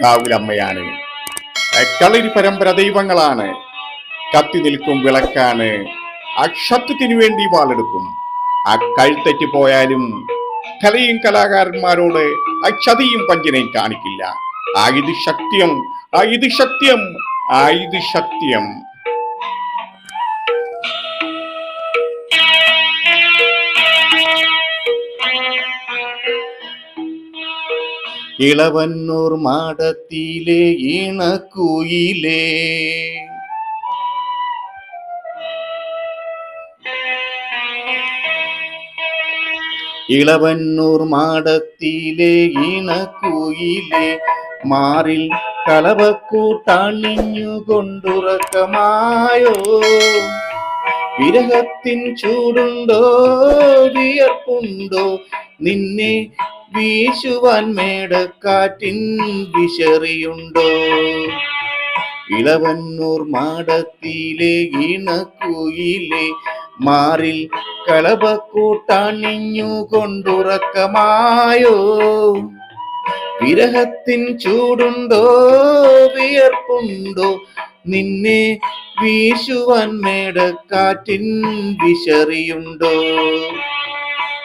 കാവിലമ്മയാണ് കളരി പരമ്പര ദൈവങ്ങളാണ്. കത്തി നിൽക്കും വിളക്കാണ്. അക്ഷത്വത്തിനു വേണ്ടി വാളെടുക്കും. ആ കഴുത്തറ്റ് പോയാലും കലയും കലാകാരന്മാരോട് അക്ഷതിയും പഞ്ചനയും കാണിക്കില്ല. ആയുധ ശക്തിയം ആയുധ ശക്തിയം ആയുധ സത്യം ഇളവന്നൂർ മാടത്തിലെ ഇണക്കുയിലേ ഇളവന്നൂർ മാടത്തിലെ ഇണക്കുയിലെ മാറിൽ കളവക്കൂട്ടണിഞ്ഞുകൊണ്ടുറക്കമായോ വിരഹത്തിൻ ചൂടുണ്ടോ വിയർപ്പുണ്ടോ നിന്നെ വീശുവാൻ മേടക്കാറ്റിൻ വിശറിയുണ്ടോ? ഇളവന്നൂർ മാടത്തിലെ ഇണക്കുയിലെ മാറിൽ കളവക്കൂട്ടണിഞ്ഞുകൊണ്ടുറക്കമായോ വിരഹത്തിൻ ചൂടുണ്ടോ വിയർപ്പുണ്ടോ? നിന്നെ വീശുവാൻ മേടക്കാറ്റിൻ വിശറിയുണ്ടോ?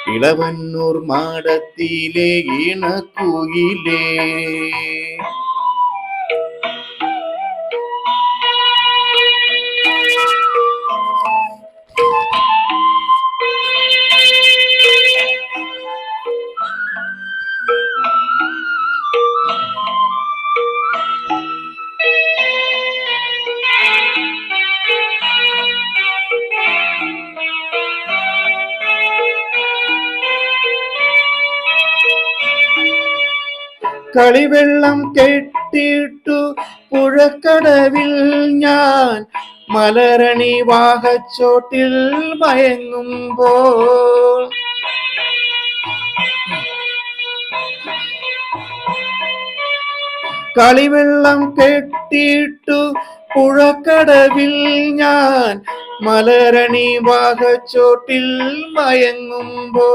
ഇളവന്നൂർ മാടത്തിലെ ഇണക്കുയിലേ കളിവെള്ളം കെട്ടിട്ടു പുഴക്കടവിൽ ഞാൻ മലരണി വാഹച്ചോട്ടിൽ മയങ്ങുമ്പോൾ. കളിവെള്ളം കെട്ടിട്ടു പുഴക്കടവിൽ ഞാൻ മലരണി വാഹച്ചോട്ടിൽ മയങ്ങുമ്പോ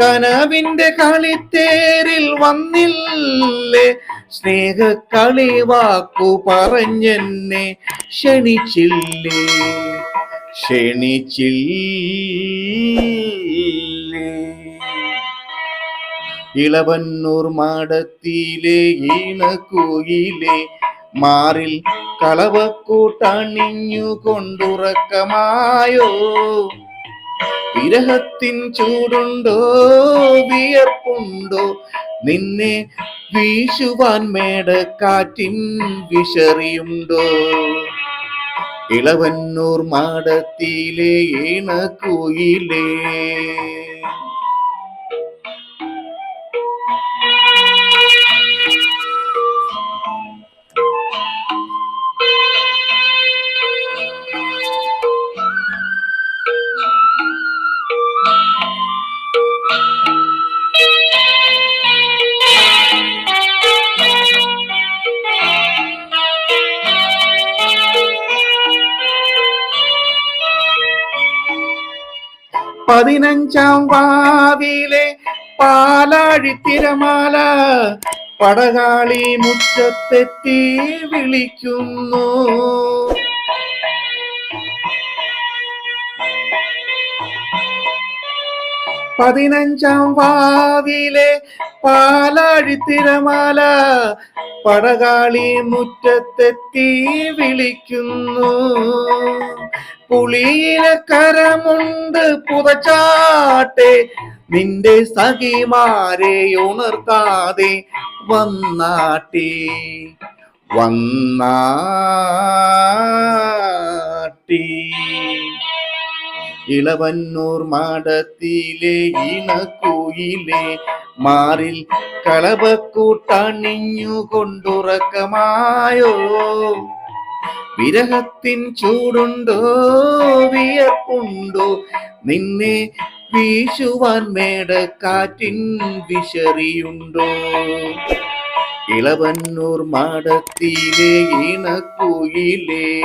കനവിന്റെ കളിത്തേരിൽ വന്നില്ലേ? സ്നേഹ കളിവാക്കു പറഞ്ഞെന്നെ ക്ഷണിച്ചില്ലേ? ക്ഷണിച്ചില്ലേ? ഇളവന്നൂർ മാടത്തിയിലെ ഈണ കോയിലെ മാറിൽ കളവക്കൂട്ടണിഞ്ഞു കൊണ്ടുറക്കമായോ വിരഹത്തിൻ ചൂടുണ്ടോ? വിയർപ്പുണ്ടോ? നിന്നെ വീശുവാൻ മേട മേടക്കാറ്റിൻ വിശറിയുണ്ടോ? ഇളവന്നൂർ മാടത്തിലെ ഇണക്കുയിലേ പതിനഞ്ചാം വാവിലെ പാലാഴിത്തിരമാല പടകാളി മുറ്റത്തെത്തി വിളിക്കുന്നു. പതിനഞ്ചാം വാവിലെ പാലാഴി തിരമാല പടകാളി മുറ്റത്തെത്തി വിളിക്കുന്നു. പുളിയിലെ കരമുണ്ട് പുതച്ചാട്ടെ നിന്റെ സഖിമാരെ ഉണർത്താതെ വന്നാട്ടെ. വന്നാട്ടി. ഇളവന്നൂർ മാടത്തിലെ ഇണക്കുയിലെ മാറിൽ കളവക്കൂട്ടണിഞ്ഞു കൊണ്ടുറക്കമായോ? വിരഹത്തിൻ ചൂടുണ്ടോ? വിയർപ്പുണ്ടോ? നിന്നെ വീശുവാൻ മേടക്കാറ്റിൻ വിശറിയുണ്ടോ? ഇളവന്നൂർ മാടത്തിലെ ഇണക്കുയിലേ